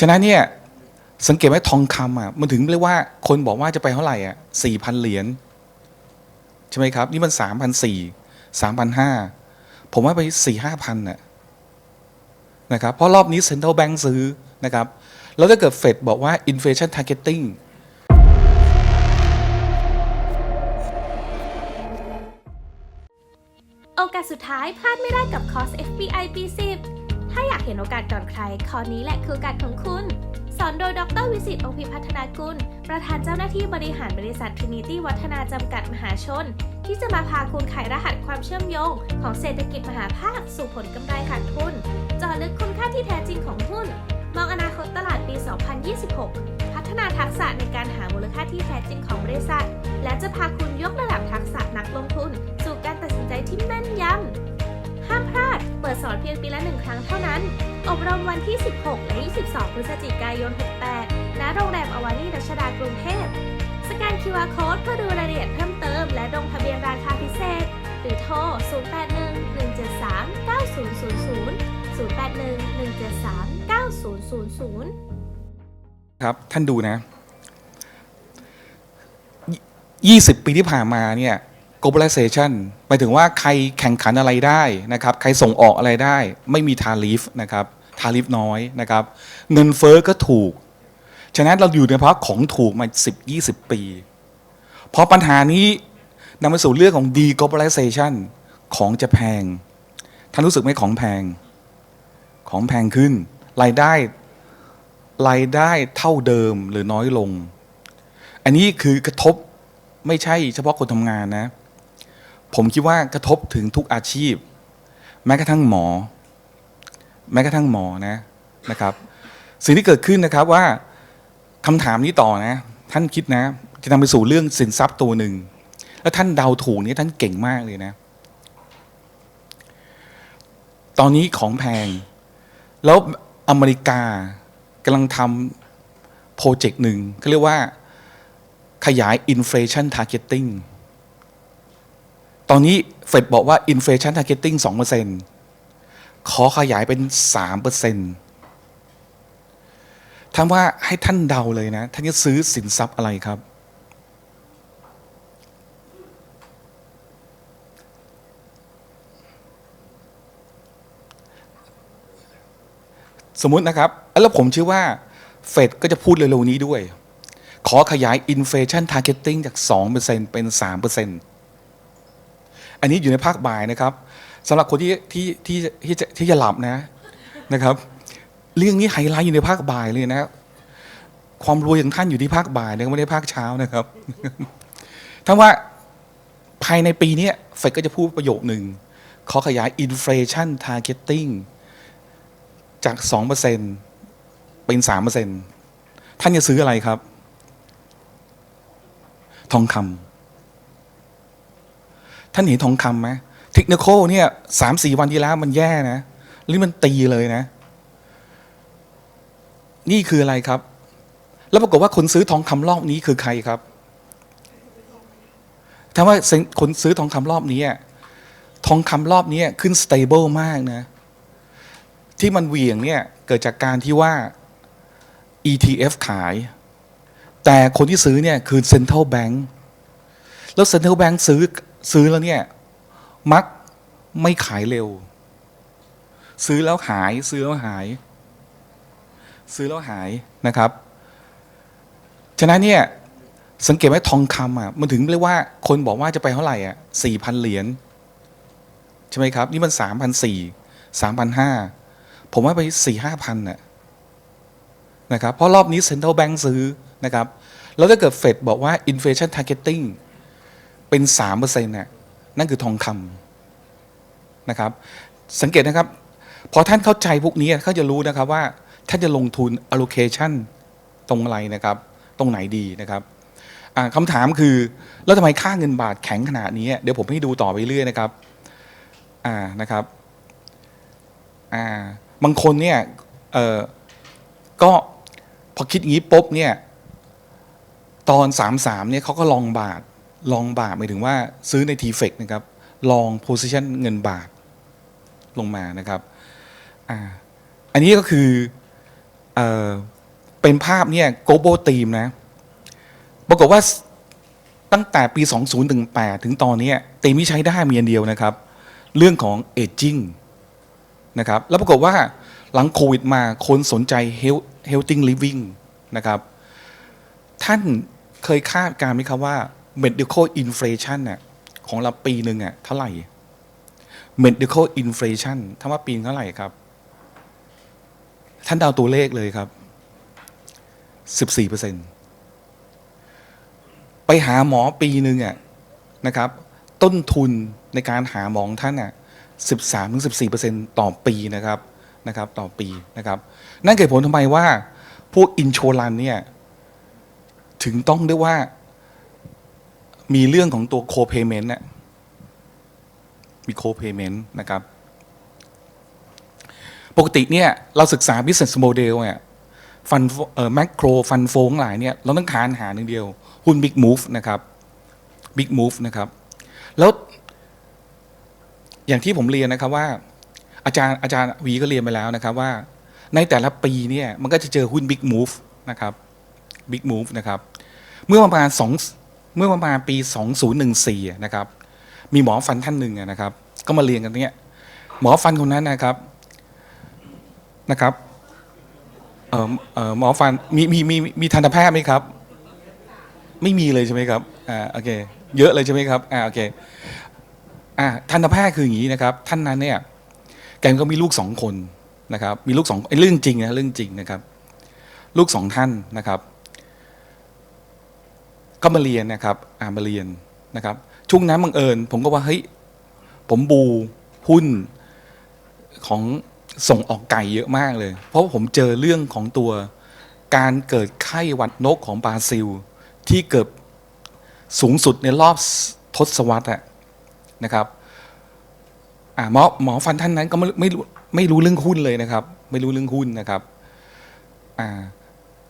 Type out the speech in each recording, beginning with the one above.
ฉะนั้นเนี่ยสังเกตไหมทองคำอะมันถึงเรียกว่าคนบอกว่าจะไปเท่าไหร่อะสี่พันเหรียญใช่ไหมครับ นี่มันสามพันสี่สามพันห้าผมว่าไปสี่ห้าพันน่ะนะครับเพราะรอบนี้ Central Bank ซื้อนะครับ แล้วถ้าเกิดเฟดบอกว่า inflation targeting โอกาสสุดท้ายพลาดไม่ได้กับคอร์ส FBI ปี10 ถ้าอยากเห็นโอกาสก่อนใคร คอร์สนี้แหละคือโอกาสของคุณ สอนโดยดรวิสิตองค์พิพัฒนากุล ประธานเจ้าหน้าที่บริหารบริษัท Trinity วัฒนาจำกัดมหาชน ที่จะมาพาคุณไขรหัสความเชื่อมโยง ของเศรษฐกิจมหาภาค สู่ผลกำไรขาดทุนจาะลึกคุณค่าที่แท้จริงของหุ้น มองอนาคตตลาดปี 2026 พัฒนาทักษะในการหามูลค่าที่แท้จริงของบริษัท และจะพาคุณยกระดับทักษะนักลงทุน สู่การตัดสินใจที่แม่นยำ ห้ามพลาด เปิดสอนเพียงปีละหนึ่งครั้งเท่านั้น อบรมวันที่ 16 และ 22 พฤศจิกายน 68 ณ โรงแรมอวารีรัชดากรุงเทพ สแกน QR Code เพื่อดูรายละเอียดเพิ่มเติม และลงทะเบียนราคาพิเศษ หรือโทร 081 173 9000 081 173 9000 ครับ ท่านดูนะยี่สิบปีที่ผ่านมาเนี่ย globalization หมายถึงว่าใครแข่งขันอะไรได้นะครับ ใครส่งออกอะไรได้ ไม่มีทาริฟนะครับทาริฟน้อยนะครับ เงินเฟอ้อก็ถูก ฉะนั้นเราอยู่ในภาวะของถูกมา 10 20 ปีพอปัญหานี้นำไปสู่เรื่องของ deglobalization ของจะแพง ท่านรู้สึกไหมของแพง ของแพงขึ้น รายได้ รายได้เท่าเดิมหรือน้อยลง อันนี้คือกระทบไม่ใช่เฉพาะคนทำงานนะ ผมคิดว่ากระทบถึงทุกอาชีพ แม้กระทั่งหมอ แม้กระทั่งหมอนะนะครับ สิ่งที่เกิดขึ้นนะครับว่าคำถามนี้ต่อนะ ท่านคิดนะ จะนำไปสู่เรื่องสินทรัพย์ตัวหนึ่งแล้วท่านเดาถูกนี่ท่านเก่งมากเลยนะ ตอนนี้ของแพง แล้วอเมริกากำลังทำโปรเจกต์หนึ่งเขาเรียกว่าขยาย inflation targeting ตอนนี้เฟดบอกว่า inflation targeting 2%ขอขยายเป็นสามเปอร์เซ็นท่านว่าให้ท่านเดาเลยนะ ท่านจะซื้อสินทรัพย์อะไรครับ สมมุตินะครับ แล้วผมเชื่อว่า เฟดก็จะพูดเร็วๆนี้ด้วย ขอขยาย inflation targeting จาก 2%เป็น 3% อันนี้อยู่ในภาคบ่ายนะครับสำหรับคนที่ที่ที่ที่จะที่จะหลับนะนะครับ เรื่องนี้ไฮไลท์อยู่ในภาคบ่ายเลยนะความรวยของท่านอยู่ที่ภาคบ่ายนะไม่ได้ภาคเช้านะครับถ้าว่าภายในปีนี้เฟดก็จะพูดประโยคหนึ่งขอขยาย inflation targeting จาก 2%เป็น3%ท่านจะซื้ออะไรครับ ทองคำ ท่านเห็นทองคำไหมเทคนิคเนี่ยสามสี่วันที่แล้วมันแย่นะนี่มันตีเลยนะ นี่คืออะไรครับ แล้วปรากฏว่าคนซื้อทองคำรอบนี้คือใครครับถ้าว่าคนซื้อทองคำรอบนี้ทองคำรอบนี้ขึ้นสเตเบิลมากนะ ที่มันเหวี่ยงเนี่ยเกิดจากการที่ว่า ETF ขาย แต่คนที่ซื้อเนี่ยคือ Central Bank แล้ว Central Bank ซื้อ ซื้อแล้วเนี่ย มักไม่ขายเร็ว ซื้อแล้วหาย ซื้อแล้วหาย ซื้อแล้วหายนะครับ ฉะนั้นเนี่ย สังเกตไหมทองคำอะมันถึงเรียกว่า คนบอกว่าจะไปเท่าไหร่อะสี่พันเหรียญใช่ไหมครับ นี่มันสามพันสี่สามพันห้าผมว่าไปสี่ห้าพันน่ะนะครับเพราะรอบนี้ Central Bank ซื้อนะครับ แล้วถ้าเกิดเฟดบอกว่า inflation targeting เป็นสามเปอร์เซ็นต์น่ะนั่นคือทองคำนะครับ สังเกตนะครับ พอท่านเข้าใจพวกนี้เขาจะรู้นะครับว่าท่านจะลงทุน allocation ตรงอะไรนะครับ ตรงไหนดีนะครับอ่าคำถามคือ แล้วทำไมค่าเงินบาทแข็งขนาดนี้ เดี๋ยวผมให้ดูต่อไปเรื่อยนะครับอ่านะครับอ่าบางคนเนี่ยเออก็พอคิดอย่างนี้ปุ๊บเนี่ย ตอนสามสามเนี่ยเขาก็ลองบาท ลองบาทหมายถึงว่าซื้อในทีเฟกนะครับ ลองโพซิชันเงินบาทลงมานะครับอ่าอันนี้ก็คือเออเป็นภาพเนี่ย global team นะปรากฏว่าตั้งแต่ปี 2018 ถึงตอนนี้ตีมที่ใช้ได้มีอันเดียวนะครับ เรื่องของ aging นะครับ แล้วปรากฏว่าหลังโควิดมาคนสนใจ health healthy living นะครับ ท่านเคยคาดการณ์ไหมครับว่า medical inflation น่ะของเราปีหนึ่งอะเท่าไหร่ medical inflation ท่าว่าปีนเท่าไหร่ครับ ท่านเดาตัวเลขเลยครับ14เปอร์เซ็นไปหาหมอปีหนึ่งอะนะครับ ต้นทุนในการหาหมอท่านอะ13ถึง14เปอร์เซ็นต่อปีนะครับนะครับ ต่อปีนะครับ นั่นเกิดผลทำไมว่า พวกอินโชรันเนี่ย ถึงต้องเรียกว่า มีเรื่องของตัวโคเพเมนต์น่ะมีโคเพเมนต์นะครับ ปกติเนี่ยเราศึกษา business model เนี่ยฟันเอ่อแมคโครฟันโฟงหลายเนี่ยเราต้องคานหาหนึ่งเดียว หุ้น big move นะครับ big move นะครับ แล้วอย่างที่ผมเรียนนะครับว่า อาจารย์อาจารย์วีก็เรียนไปแล้วนะครับว่า ในแต่ละปีเนี่ยมันก็จะเจอหุ้น big move นะครับ big move นะครับ เมื่อประมาณสอง เมื่อประมาณปี 2014นะครับมีหมอฟันท่านหนึ่งนะครับ ก็มาเรียนกันเนี่ยหมอฟันคนนั้นนะครับนะครับเอ่อเอ่อหมอฟันมีมีมีมีทันตแพทย์ไหมครับ ไม่มีเลยใช่ไหมครับอ่าโอเคเยอะเลยใช่ไหมครับอ่าโอเคอ่าทันตแพทย์คืออย่างนี้นะครับ ท่านนั้นเนี่ยแกก็มีลูกสองคนนะครับ มีลูกสองเรื่องจริงนะเรื่องจริงนะครับ ลูกสองท่านนะครับ ก็มาเรียนนะครับอ่ามาเรียนนะครับช่วงนั้นบังเอิญ ผมก็ว่าเฮ้ยผมบูหุ้นของส่งออกไก่เยอะมากเลย เพราะผมเจอเรื่องของตัวการเกิดไข้หวัดนกของบราซิล ที่เกิดสูงสุดในรอบทศวรรษอะนะครับอ่าหมอหมอฟันท่านนั้นก็ไม่ไม่รู้ไม่รู้เรื่องหุ้นเลยนะครับ ไม่รู้เรื่องหุ้นนะครับอ่า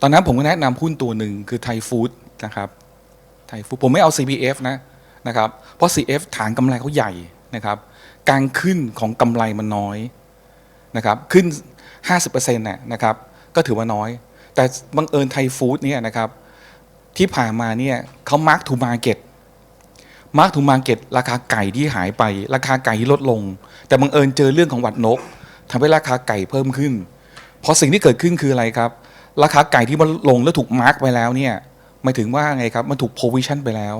ตอนนั้นผมก็แนะนำหุ้นตัวหนึ่งคือไทยฟู้ดนะครับ ไทยฟู้ดผมไม่เอา CPF นะนะครับเพราะ CF ฐานกำไรเขาใหญ่นะครับการขึ้นของกำไรมันน้อยนะครับขึ้น 50%น่ะนะครับก็ถือว่าน้อย แต่บังเอิญไทยฟู้ดเนี่ยนะครับที่ผ่านมาเนี่ยเขามาร์กทูมาเก็ตมาร์กทูมาเก็ตราคาไก่ที่หายไป ราคาไก่ที่ลดลง แต่บังเอิญเจอเรื่องของหวัดนกทำให้ราคาไก่เพิ่มขึ้น เพราะสิ่งที่เกิดขึ้นคืออะไรครับ ราคาไก่ที่มันลงแล้วถูกมาร์กไปแล้วเนี่ย หมายถึงว่าไงครับ มันถูกโพวิชั่นไปแล้ว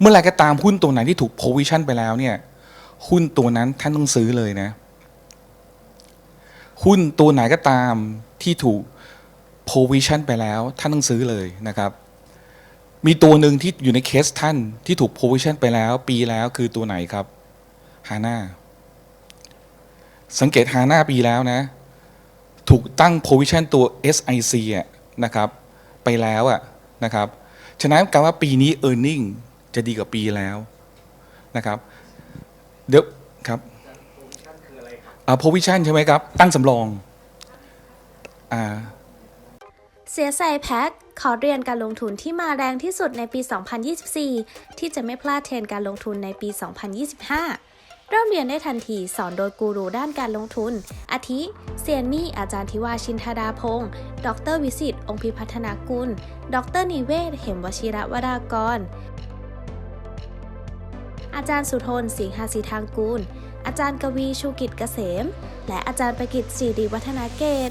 เมื่อไหรก็ตามหุ้นตัวไหนที่ถูกโพวิชั่นไปแล้วเนี่ย หุ้นตัวนั้นท่านต้องซื้อเลยนะ หุ้นตัวไหนก็ตามที่ถูก provision ไปแล้ว ท่านต้องซื้อเลยนะครับ มีตัวหนึ่งที่อยู่ในเคสท่านที่ถูก provision ไปแล้ว ปีแล้วคือตัวไหนครับฮาน่าสังเกตฮาน่าปีแล้วนะ ถูกตั้ง provision ตัว SIC อะนะครับ ไปแล้วอะ นะครับ ฉะนั้นการว่าปีนี้ e a r n i n g จะดีกว่าปีแล้วนะครับ เดี๋ยวครับอ่า provision ใช่ไหมครับ ตั้งสำรองอ่าเสียใส่แพ็คขอเรียนการลงทุนที่มาแรงที่สุดในปี 2024 ที่จะไม่พลาดเทรนการลงทุนในปี 2025 เริ่มเรียนได้ทันทีสอนโดยกูรูด้านการลงทุน อาทิ เซียนมี่ อาจารย์ทิวาชินธาดาพงศ์ดรวิสิตองค์พิพัฒนากุล ดรนิเวศ เหมวชิระวรากร อาจารย์สุทน สิงหาสีทางกูล อาจารย์กวีชูกิจเกษม และอาจารย์ประกิตสีดีวัฒนาเกต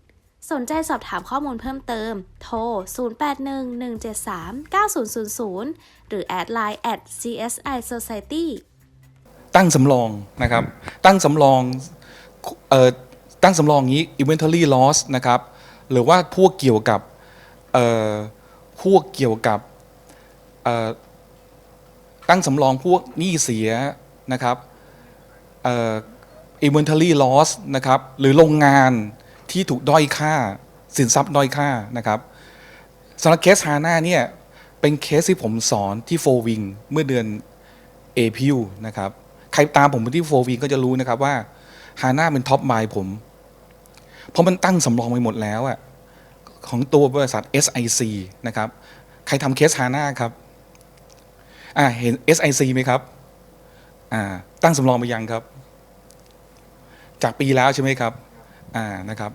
สนใจสอบถามข้อมูลเพิ่มเติม โทร 0811739000 หรือแอดไลน์ at CSI Society ตั้งสำรองนะครับ ตั้งสำรองเอ่อตั้งสำรองนี้ inventory loss นะครับ หรือว่าพวกเกี่ยวกับเอ่อพวกเกี่ยวกับเอ่อตั้งสำรองพวกหนี้เสียนะครับเอ่อ inventory loss นะครับ หรือโรงงาน ที่ถูกด้อยค่า สินทรัพย์ด้อยค่านะครับสำหรับเคสฮาน่าเนี่ยเป็นเคสที่ผมสอนที่โฟวิงเมื่อเดือนเอพิวนะครับใครตามผมไปที่โฟวิงก็จะรู้นะครับว่าฮาน่าเป็นท็อปไมล์ผม เพราะมันตั้งสำรองไปหมดแล้วอะของตัวบริษัท SIC นะครับ ใครทำเคสฮาน่าครับอ่าเห็น SIC ไหมครับอ่าตั้งสำรองไปยังครับ จากปีแล้วใช่ไหมครับอ่านะครับ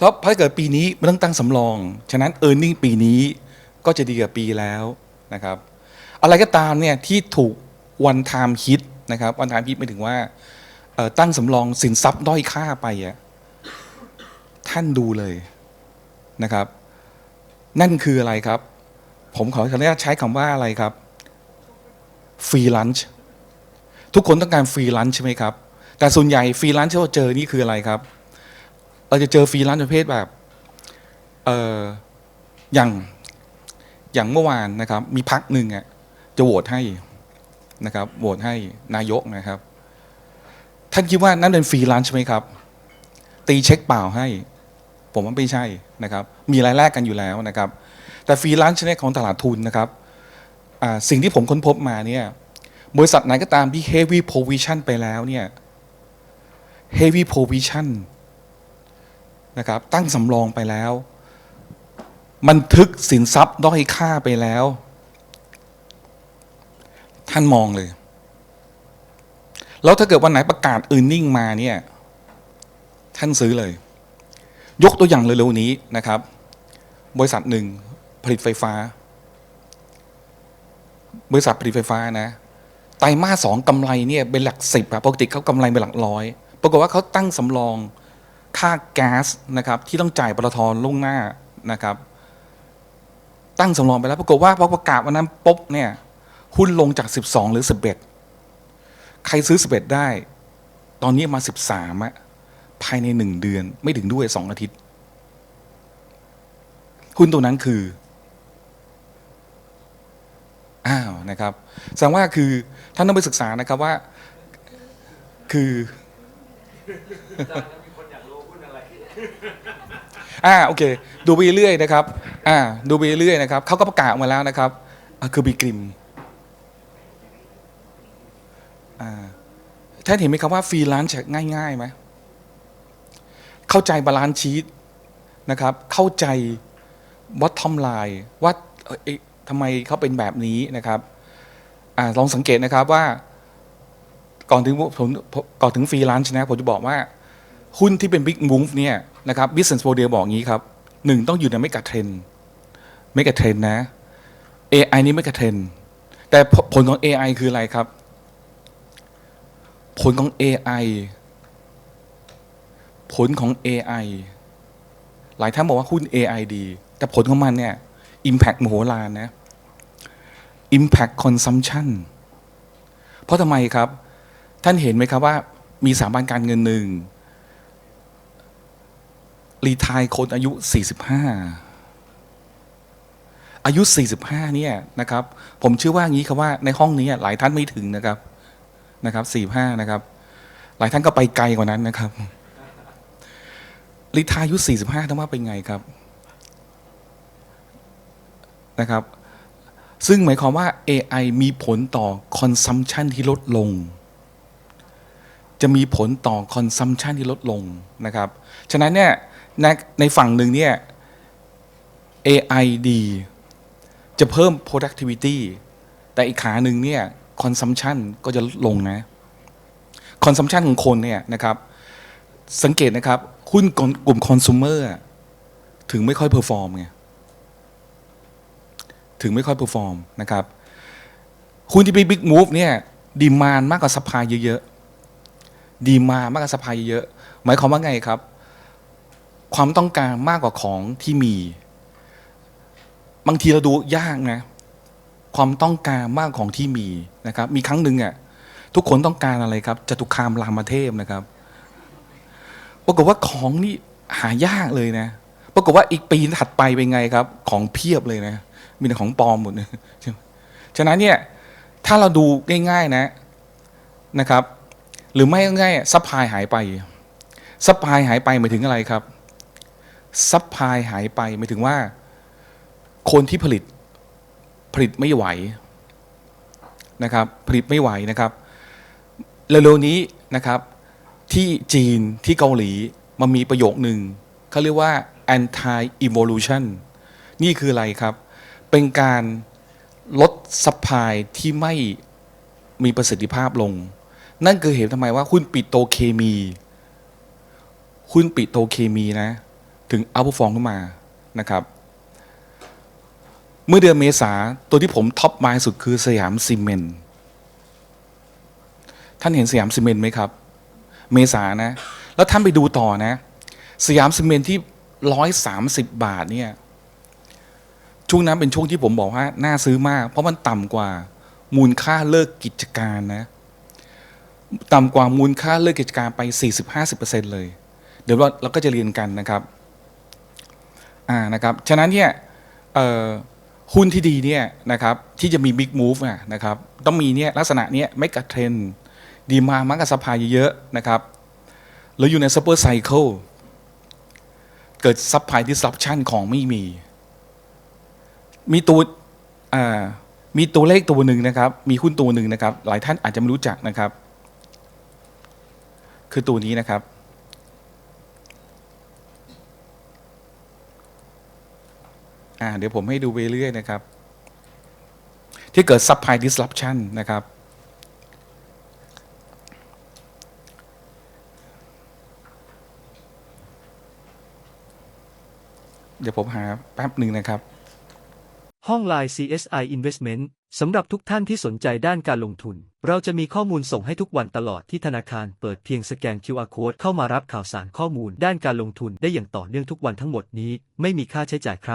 แล้วถ้าเกิดปีนี้มันต้องตั้งสำรอง ฉะนั้น e a r n i n g ปีนี้ก็จะดีกว่าปีแล้วนะครับ อะไรก็ตามเนี่ยที่ถูก one time hit นะครับ one time hit หมายถึงว่าตั้งสำรองสินทรัพย์ด้อยค่าไปอะท่านดูเลยนะครับ นั่นคืออะไรครับ ผมขออนุญาตใช้คำว่าอะไรครับฟรีลันช์ทุกคนต้องการฟรีลันช์ใช่ไหมครับ แต่ส่วนใหญ่ฟรีลันช์ที่เราเจอนี่คืออะไรครับ เราจะเจอฟรีลันช์ประเภทแบบเอออย่างอย่างเมื่อวานนะครับ มีพักหนึ่งอะจะโหวตให้นะครับโหวตให้นายกนะครับ ท่านคิดว่านั่นเป็นฟรีลันช์ใช่ไหมครับ ตีเช็คเปล่าให้ ผมว่าไม่ใช่นะครับ มีรายแรกกันอยู่แล้วนะครับ แต่ฟรีแลนซ์เนี่ยของตลาดทุนนะครับสิ่งที่ผมค้นพบมาเนี่ยบริษัทไหนก็ตามที่ heavy provision ไปแล้วเนี่ย heavy provision นะครับ ตั้งสำรองไปแล้ว บันทึกสินทรัพย์ด้อยค่าไปแล้ว ท่านมองเลย แล้วถ้าเกิดวันไหนประกาศ e a r n i n g มาเนี่ย ท่านซื้อเลย ยกตัวอย่างเร็วๆนี้นะครับ บริษัทหนึ่งผลิตไฟฟ้า บริษัทผลิตไฟฟ้านะไตรมาสสองกำไรเนี่ยเป็นหลักสิบอะปกติเขากำไรเป็นหลักร้อย ปรากฏว่าเขาตั้งสำรอง ค่าแก๊สนะครับที่ต้องจ่ายปตทล่วงหน้านะครับ ตั้งสำรองไปแล้วปรากฏว่าพอประกาศวันนั้นปุ๊บเนี่ยหุ้นลงจาก 12 หรือ 11 ใครซื้อ 11 ได้ ตอนนี้มา 13อะภายในหนึ่งเดือนไม่ถึงด้วยสองอาทิตย์ หุ้นตัวนั้นคืออ้าวนะครับแสดงว่าคือท่านต้องไปศึกษานะครับว่า คือ อ่าโอเค ดูไปเรื่อยนะครับ อ่า ดูไปเรื่อยนะครับเขาก็ประกาศออกมาแล้วนะครับคือบีกริมอ่าท่านเห็นไหมครับว่าฟรีแลนซ์ง่ายๆไหมเข้าใจบาลานซ์ชีตนะครับ เข้าใจวัดทอมไลน์ว่าเอ่อเอ๊ะทำไมเขาเป็นแบบนี้นะครับอ่าลองสังเกตนะครับว่า ก่อนถึงผมก่อนถึงฟรีแลนซ์นะผมจะบอกว่า หุ้นที่เป็น Big Move เนี่ยนะครับ Business Model บอกงี้ครับหนึ่งต้องอยู่ในไม่กะเทรนไม่กะเทรนนะ AI นี่ไม่กะเทรนแต่ผผลของ AI คืออะไรครับ ผลของ AI ผลของ AI หลายท่านบอกว่าหุ้น AI ดี แต่ผลของมันเนี่ย Impact มโหฬารนะ Impact Consumption เพราะทำไมครับ ท่านเห็นไหมครับว่ามีสถาบันการเงินหนึ่ง รีทายคนอายุ 45 อายุ 45 เนี่ยนะครับ ผมเชื่อว่างี้ครับว่าในห้องนี้หลายท่านไม่ถึงนะครับนะครับ 45 นะครับ หลายท่านก็ไปไกลกว่านั้นนะครับรีทายอายุ 45ต้งว่าเป็นไงครับนะครับ ซึ่งหมายความว่า AI มีผลต่อ consumption ที่ลดลง จะมีผลต่อ consumption ที่ลดลงนะครับ ฉะนั้นเนี่ย ในในฝั่งหนึ่งเนี่ย AI ดีจะเพิ่ม productivity แต่อีกขาหนึ่งเนี่ย consumption ก็จะลดลงนะ consumption ของคนเนี่ยนะครับ สังเกตนะครับ หุ้นกลุ่ม consumer ถึงไม่ค่อย perform ไงถึงไม่ค่อย perform นะครับ หุ้นที่เป็น big move เนี่ยดีมานมากกว่า supply เยอะๆดีมามากกว่า supply เยอะๆหมายความว่าไงครับ ความต้องการมากกว่าของที่มี บางทีเราดูยากนะ ความต้องการมากของที่มีนะครับ มีครั้งหนึ่งอะทุกคนต้องการอะไรครับจตุคามรามเทพนะครับปรากฏว่าของนี่หายากเลยนะปรากฏว่าอีกปีถัดไปเป็นไงครับ ของเพียบเลยนะ มีแต่ของปลอมหมดเลยฉะนั้นเนี่ยถ้าเราดูง่าย ๆนะนะครับ หรือไม่ง่ายๆซัพพลายหายไปซัพพลายหายไปหมายถึงอะไรครับ ซัพพลายหายไปหมายถึงว่า คนที่ผลิตผลิตไม่ไหวนะครับ ผลิตไม่ไหวนะครับเร็วๆนี้นะครับ ที่จีนที่เกาหลีมันมีประโยคหนึ่งเขาเรียกว่า anti evolution นี่คืออะไรครับ เป็นการลดซัพพลายที่ไม่มีประสิทธิภาพลง นั่นคือเหตุทำไมว่าหุ้นปิดโตเคมีหุ้นปิดโตเคมีนะ ถึงอัพฟองขึ้นมานะครับ เมื่อเดือนเมษาตัวที่ผมท็อปมาสุดคือสยามซีเมนต์ท่านเห็นสยามซีเมนต์ไหมครับ เมษานะ แล้วท่านไปดูต่อนะ สยามซีเมนต์ที่ร้อยสามสิบบาทเนี่ยช่วงนั้นเป็นช่วงที่ผมบอกว่าน่าซื้อมาก เพราะมันต่ำกว่ามูลค่าเลิกกิจการนะ ต่ำกว่ามูลค่าเลิกกิจการไป 40-50%เลย เดี๋ยวเราเราก็จะเรียนกันนะครับ อ่านะครับฉะนั้นเนี่ยหุ้นที่ดีเนี่ยนะครับที่จะมีบิ๊กมูฟนะครับต้องมีเนี่ยลักษณะเนี้ยไม่กระเทรนดีมามักกับสภายเยอะๆนะครับแล้วอยู่ในซัพเปอร์ไซเคิลเกิดซัพพลายดิสรัปชันของไม่มี มีตัวอ่ามีตัวเลขตัวหนึ่งนะครับ มีหุ้นตัวหนึ่งนะครับ หลายท่านอาจจะไม่รู้จักนะครับ คือตัวนี้นะครับ อ่าเดี๋ยวผมให้ดูไปเรื่อยนะครับ ที่เกิด supply disruption นะครับ เดี๋ยวผมหาแป๊บหนึ่งนะครับ ห้อง Line CSI Investment สำหรับทุกท่านที่สนใจด้านการลงทุน เราจะมีข้อมูลส่งให้ทุกวันตลอดที่ธนาคารเปิดเพียงสแกน QR Code เข้ามารับข่าวสารข้อมูลด้านการลงทุนได้อย่างต่อเนื่องทุกวันทั้งหมดนี้ ไม่มีค่าใช้จ่ายครับ